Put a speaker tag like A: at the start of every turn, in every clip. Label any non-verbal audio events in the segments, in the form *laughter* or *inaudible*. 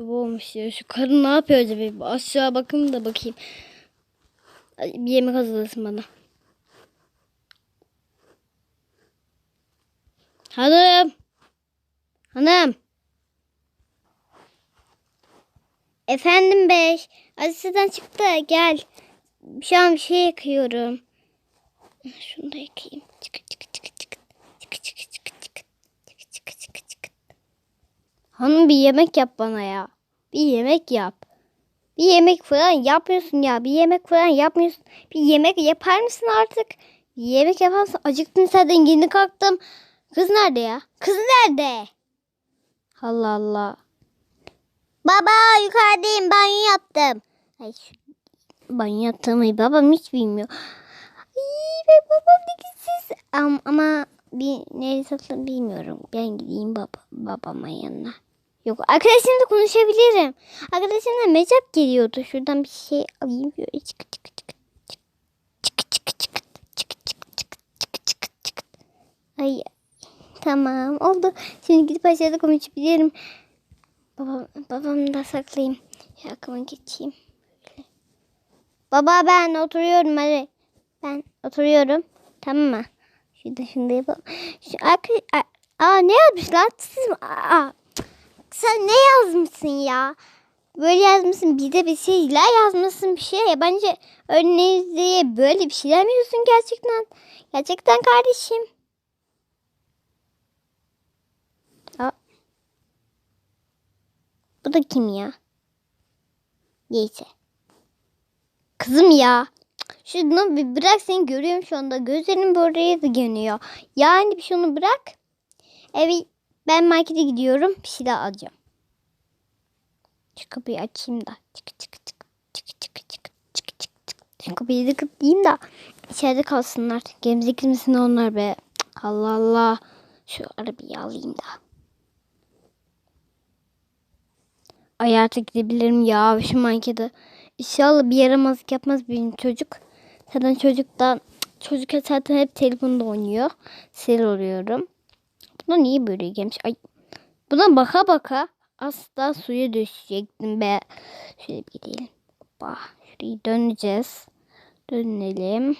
A: Bu olmuş ya. Şu karın ne yapıyor acaba? Aşağı bakayım da bakayım. Ay, Bir yemek hazırlasın bana. Hanım. Hanım. Efendim bey. Aziz'den çıktı. Gel. Şu an bir şey yakıyorum. Şunu da yakayım. Hanım bir yemek yap bana ya. Bir yemek yap. Bir yemek falan yapmıyorsun ya. Bir yemek falan yapmıyorsun. Bir yemek yapar mısın artık? Bir yemek yaparsın. Acıktın zaten yeni kalktım. Kız nerede ya? Kız nerede? Allah Allah. Baba yukarıdayım banyo yaptım. Ay banyo yaptığımı babam hiç bilmiyor. Ay be babam güçsüz. Ama, ama bir nereye saklı bilmiyorum. Ben gideyim baba, babama yanına. Yok arkadaşımla konuşabilirim. Arkadaşımla mecap geliyordu. Şuradan bir şey alayım. Böyle çıkı çıkı. Ay tamam oldu. Şimdi gidip aşağıda konuşabilirim. Babam, babamı da saklayayım. Yakama geçeyim. Baba ben oturuyorum hadi. Ben oturuyorum. Tamam mı? Şurada şunu yapalım. Şu aa ne yazmışlar? Siz mi? Aa, sen ne yazmışsın ya? Böyle yazmışsın bir de bir şeyler yazmışsın bir şey. Yabancı örneği diye böyle bir şeyler mi yazıyorsun gerçekten? Gerçekten kardeşim. Aa. Bu da kim ya? Neyse. Kızım ya. Şunu bir bırak seni görüyorum şu anda. Gözlerim buraya da yanıyor. Yani bir şunu bırak. Evet ben markete gidiyorum. Bir şeyler alacağım. Şu kapıyı açayım da. Çık çık çık. Çık çık çık. Çık çık çık. Şu kapıyı da kapatayım da. içeride kalsınlar. Gemzik misin onlar be. Allah Allah. Şu arabayı alayım da. Ay artık gidebilirim ya şu markete. İnşallah bir yaramazlık yapmaz benim çocuk. Zaten çocuktan çocuk zaten hep telefonda oynuyor. Sel oluyorum. Buna niye böyle gelmiş? Ay. Buna baka baka asla suya düşecektim be. Şöyle bir gidelim. Hoppa. Şurayı döneceğiz. Dönelim.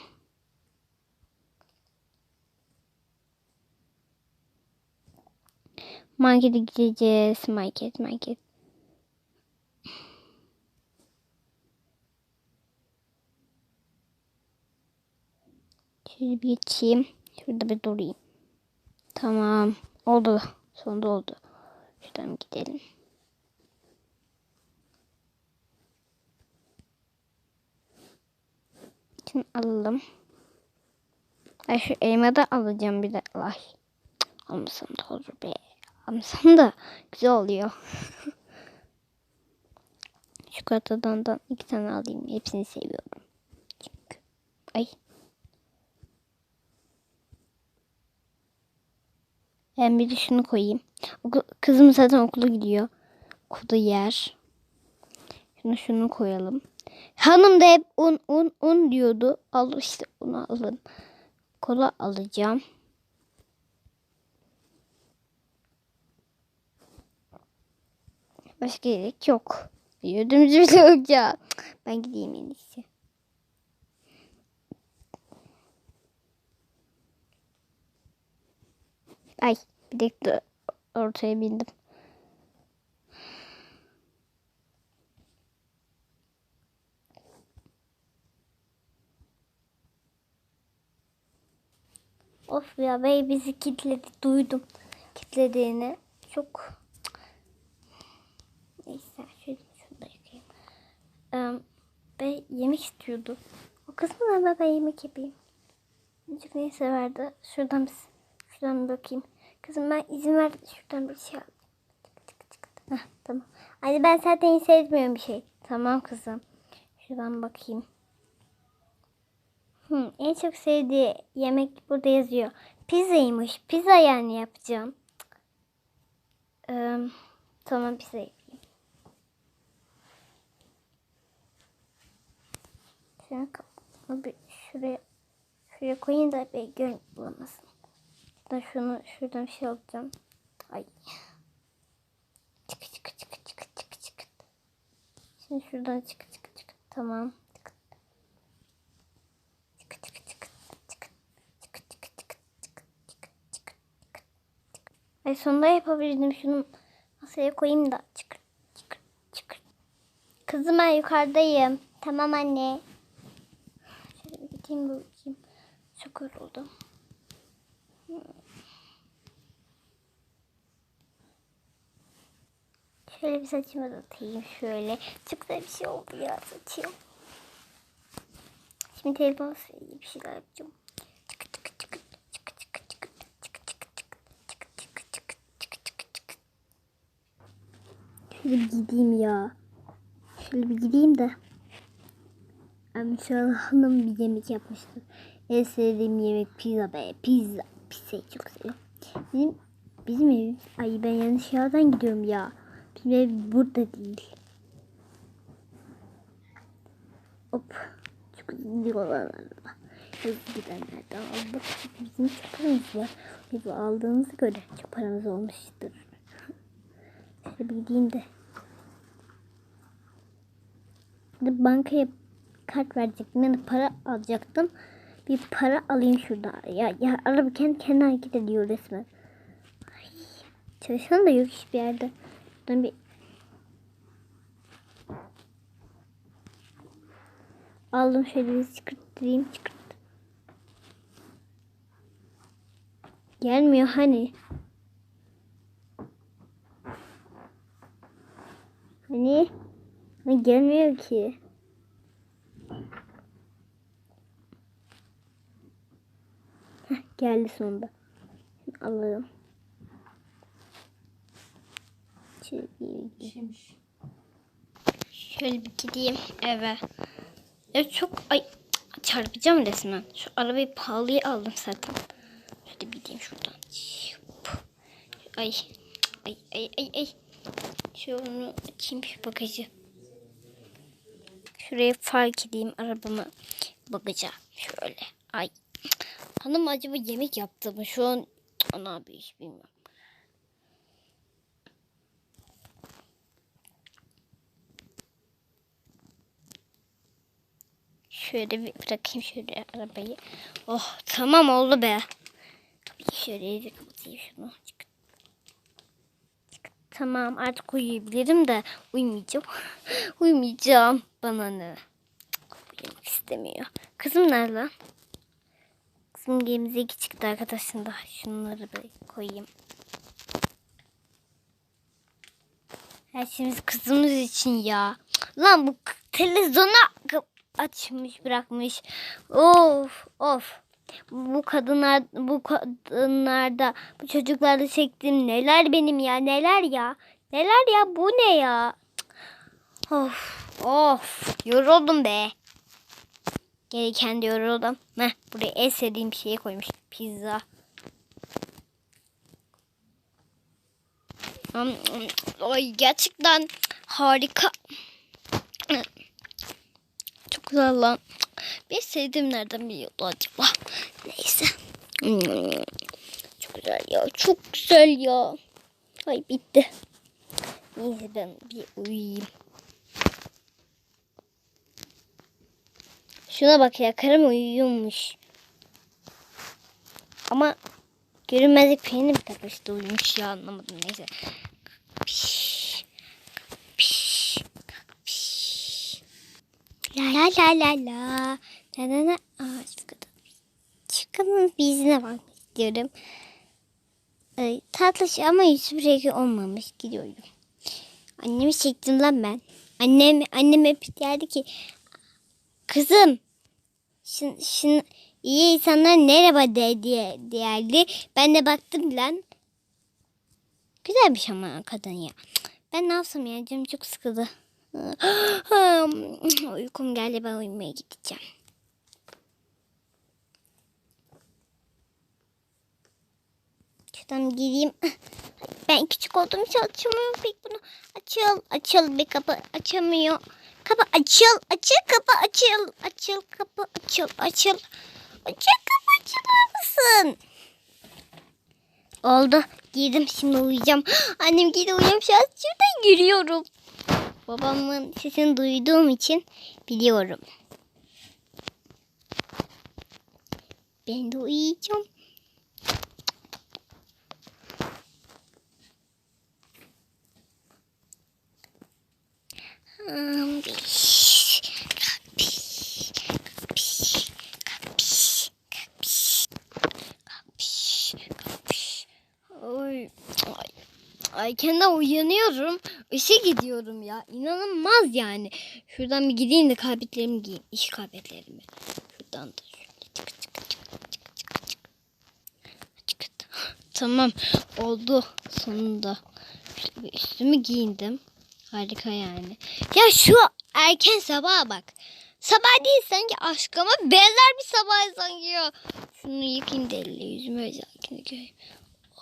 A: Markete gideceğiz. Market, market. Şöyle bir geçeyim. Şurada bir durayım. Tamam. Oldu. Sonunda oldu. Şuradan gidelim. Şimdi alalım. Ay şu elma da alacağım bir de. Ay. Almasam da olur be. Almasam da güzel oluyor. *laughs* Çikolatadan da iki tane alayım. Hepsini seviyorum. Çünkü. Ay. Ben bir de şunu koyayım. Kızım zaten okula gidiyor. Okulda yer. Şunu şunu koyalım. Hanım da hep un un un diyordu. Al işte onu alın. Kola alacağım. Başka gerek yok. Yürüdüğümüz bile yok ya. Ben gideyim en iyisi. Ay bir dakika ortaya bindim. Of ya bey bizi kilitledi duydum. Kilitlediğini çok neyse şöyle şunu da yakayım. Ee, bey yemek istiyordu. O kız mı lan baba yemek yapayım. Çocuk neyi severdi? Şuradan bir, şuradan bakayım. Kızım ben izin ver şuradan bir şey al. Heh, tamam. Anne ben zaten hiç bir şey. Tamam kızım. Şuradan bakayım. Hı, en çok sevdiği yemek burada yazıyor. Pizzaymış. Pizza yani yapacağım. Ee, tamam pizza yapayım. Bir şuraya şuraya koyayım da bir gör bulamasın. Şuradan şunu şuradan bir şey alacağım. Ay. Çık çık çık çık çık çık. Şimdi şuradan çık çık çık. Tamam. Ay sonunda yapabildim. Şunu masaya koyayım da. Çık çık çık. Kızım ben yukarıdayım. Tamam anne. Şöyle gideyim bakayım. Çok yoruldum. Şöyle bir saçımı uzatayım şöyle. Çok da bir şey oldu ya saçım. Şimdi telefon söyleyeyim bir şeyler yapacağım. Şöyle bir gideyim ya. Şöyle bir gideyim de. İnşallah hanım bir yemek yapmıştım. En sevdiğim yemek pizza be. Pizza. Pizzayı çok seviyorum. Bizim, bizim evimiz. Ay ben yanlış yerden gidiyorum ya. Ev burada değil. Hop. Çok gidiyorlar. Hızlı gidenlerden aldık. Bizim çok paramız var. Evi aldığımıza göre çok paramız olmuştur. Şöyle bir gideyim de. Şimdi bankaya kart verecektim. Yani para alacaktım. Bir para alayım şurada. Ya, ya araba kendi kendine hareket ediyor resmen. Ay, çalışan da yok hiçbir yerde. Ben bir aldım şöyle bir çıkartayım çıkart. Gelmiyor hani. Hani? Gelmiyor ki. Heh, geldi sonunda. Alalım. Şöyle şöyle bir gideyim eve. Evet çok ay çarpacağım resmen. Şu arabayı pahalıya aldım zaten. Şöyle bir gideyim şuradan. Ay ay ay ay ay. Şunu açayım şu bagajı. Şuraya fark edeyim arabamı bagaja. Şöyle. Ay. Hanım acaba yemek yaptı mı? Şu an ana bir iş bilmiyorum. Şöyle bir bırakayım şöyle arabayı. Oh tamam oldu be. Şöyle bir kapatayım şunu. Çık. Çık. Tamam artık uyuyabilirim de uyumayacağım. *laughs* uyumayacağım. Bana ne? Uyumak istemiyor. Kızım nerede? Kızım gemimize iki çıktı arkadaşım da. Şunları bir koyayım. Her şeyimiz kızımız için ya. Lan bu televizyona açmış bırakmış. Of of. Bu kadınlar bu kadınlarda bu çocuklarda çektiğim neler benim ya neler ya. Neler ya bu ne ya. Of of yoruldum be. Gereken de yoruldum. Heh, buraya en sevdiğim şeyi koymuş. Pizza. Ay gerçekten harika. Çok güzel lan. Bir sevdiğim nereden biliyordu acaba? Neyse. Çok güzel ya. Çok güzel ya. Ay bitti. Neyse ben bir uyuyayım. Şuna bak ya karım uyuyormuş. Ama görünmezlik peynir mi takmıştı uyumuş ya anlamadım neyse. La la la la la. La la la. Aa. Şu kadının bir izine bakmak istiyorum. Ay, tatlış ama yüzü rengi olmamış. Gidiyorum. Annemi çektim lan ben. Annem, annem hep derdi ki kızım şun, şun, iyi insanlar merhaba de diye derdi. Ben de baktım lan. Güzelmiş ama kadın ya. Ben ne yapsam ya canım çok sıkıldı. Uykum geldi ben uyumaya gideceğim. Şuradan gireyim. Ben küçük olduğum için açamıyorum pek bunu. Açıl, açıl bir kapı açamıyor. Kapı açıl, açıl kapı açıl. Açıl kapı açıl, açıl. Açıl kapı açılır mısın? Oldu. Girdim şimdi uyuyacağım. *gasps* Annem gidi uyuyorum şu an şuradan giriyorum. Babamın sesini duyduğum için biliyorum. Ben de uyuyacağım. Ay, ay kendim uyanıyorum. İşe gidiyorum ya. İnanılmaz yani. Şuradan bir gideyim de kıyafetlerimi giyeyim. İş kıyafetlerimi. Şuradan da şöyle çık çık çık çık çık çık. Tamam oldu sonunda. Şöyle bir üstümü giyindim. Harika yani. Ya şu erken sabaha bak. Sabah değil sanki aşkıma benzer bir sabah sanki ya. Şunu yıkayayım da elle yüzümü özellikle göreyim.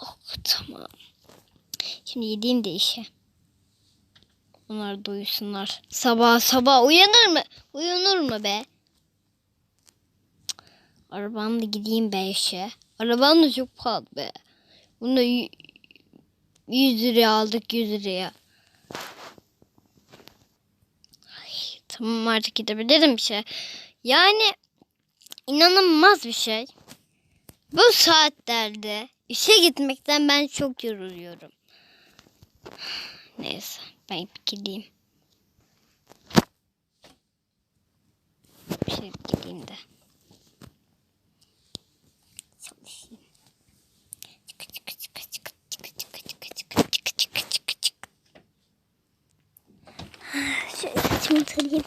A: Oh tamam. Şimdi gideyim de işe. Onlar da. Sabah sabah uyanır mı? Uyanır mı be? Arabamla gideyim be işe. Arabam da çok pahalı be. Bunu da y- 100 liraya aldık 100 liraya. Ay, tamam artık gidebilirim bir şey. Yani inanılmaz bir şey. Bu saatlerde işe gitmekten ben çok yoruluyorum. *sighs* Neyse atmayıp gideyim. Bir şey gideyim de. Çalışayım. Şöyle saçımı tarayayım.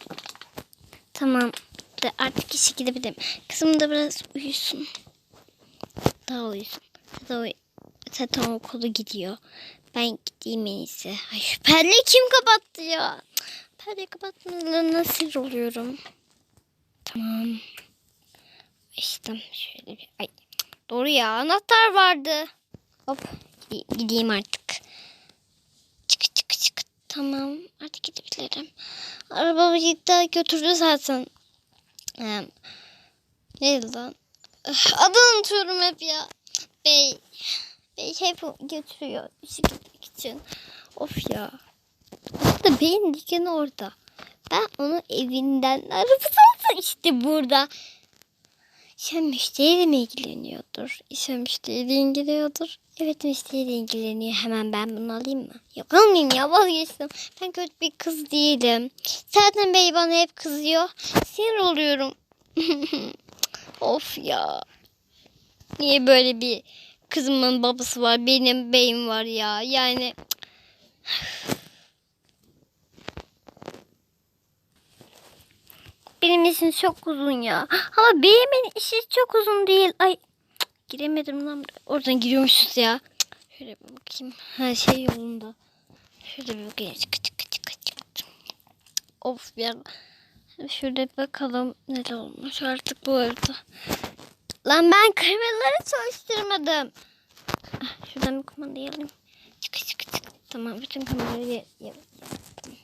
A: Tamam. De artık işe gidebilirim. Kızım da biraz uyusun. Daha uyusun. Daha uyusun. Zaten okulu gidiyor. Ben gideyim en iyisi. Ay şu perdeyi kim kapattı ya? Perdeyi kapatmadan nasıl oluyorum? Tamam. İşte şöyle bir... Ay doğru ya anahtar vardı. Hop gide- gideyim artık. Çık çık çık. Tamam artık gidebilirim. Arabamı da götürdü zaten. Ee, neydi lan? Öf, Adını unutuyorum hep ya. Bey. Bey hep götürüyor işe gitmek için. Of ya. Aslında beyin dükkanı orada. Ben onu evinden arabasını işte burada. İşte müşteriyle mi ilgileniyordur? İşte müşteriyle ilgileniyordur. Evet müşteriyle ilgileniyor. Hemen ben bunu alayım mı? Yok almayayım ya vazgeçtim. Ben kötü bir kız değilim. Zaten bey bana hep kızıyor. Sinir oluyorum. *laughs* of ya. Niye böyle bir kızımın babası var, benim beyim var ya. Yani benim işim çok uzun ya. Ama beyimin işi çok uzun değil. Ay cık, giremedim lan. Oradan giriyormuşuz ya. Cık, Şöyle bir bakayım. Her şey yolunda. Şöyle bir bakayım. Çık çık çık çık. Of ya. Şöyle bakalım neler olmuş artık bu arada. Lan ben kırmızıları çalıştırmadım. Ah, Şuradan bir kumandayı alayım. Çık çık çık. Tamam bütün kameraları yaptım.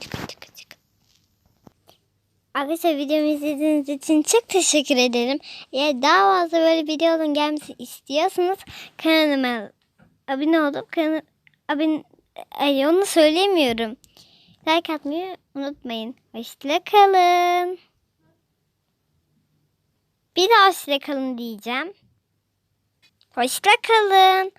A: Çık çık çık. Arkadaşlar videomu izlediğiniz için çok teşekkür ederim. Eğer daha fazla böyle videoların gelmesi istiyorsanız kanalıma abone olup kanal abone ay onu söylemiyorum. Like atmayı unutmayın. Hoşça kalın. Bir daha hoşça kalın diyeceğim. Hoşça kalın.